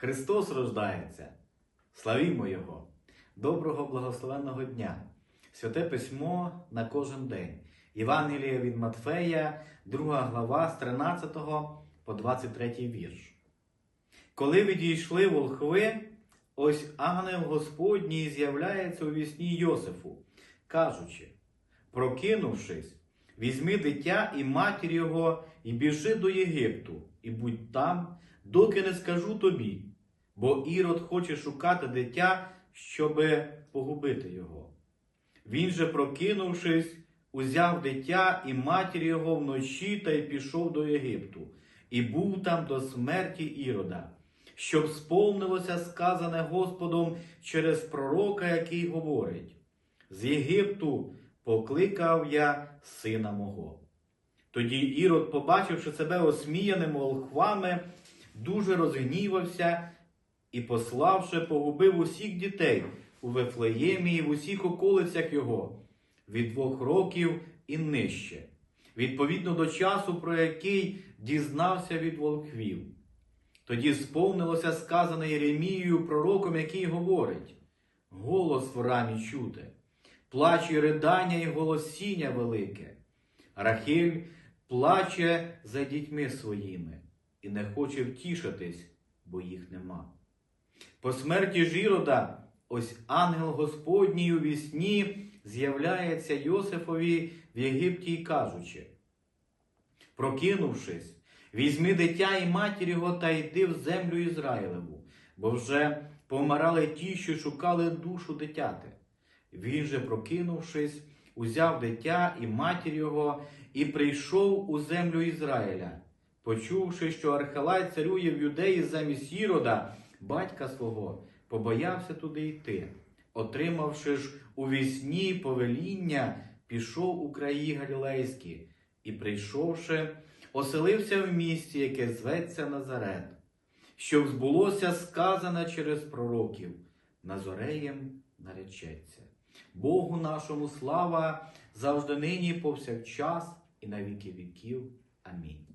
Христос рождається. Славімо Його! Доброго благословенного дня! Святе письмо на кожен день. Євангеліє від Матфея, 2 глава з 13 по 23 вірш. Коли відійшли волхви, ось ангел Господній з'являється у вісні Йосифу, кажучи, прокинувшись, візьми дитя і матір його, і біжи до Єгипту, і будь там, доки не скажу тобі, бо Ірод хоче шукати дитя, щоби погубити його. Він же, прокинувшись, узяв дитя і матір його вночі та й пішов до Єгипту, і був там до смерті Ірода, щоб сповнилося сказане Господом через пророка, який говорить: з Єгипту покликав я сина мого. Тоді Ірод, побачивши себе осміяним волхвами, дуже розгнівався і, пославши, погубив усіх дітей у Вифлеємі і в усіх околицях його від двох років і нижче, відповідно до часу, про який дізнався від волхвів. Тоді сповнилося сказане Єремією пророком, який говорить: голос в рамі чути, плач і ридання і голосіння велике. Рахиль плаче за дітьми своїми і не хоче втішитись, бо їх нема. По смерті Жірода, ось ангел Господній у вісні з'являється Йосифові в Єгипті і кажучи: Прокинувшись, візьми дитя і матір його та йди в землю Ізраїлеву, бо вже помирали ті, що шукали душу дитяти. Він же, прокинувшись, узяв дитя і матір його і прийшов у землю Ізраїля, почувши, що Архелай царює в юдеї замість Ірода, батька свого, побоявся туди йти. Отримавши ж у вісні повеління, пішов у краї Галілейські і, прийшовши, оселився в місті, яке зветься Назарет, щоб збулося сказане через пророків Назореєм наречеться. Богу нашому слава завжди нині, повсякчас і на віки віків. Амінь.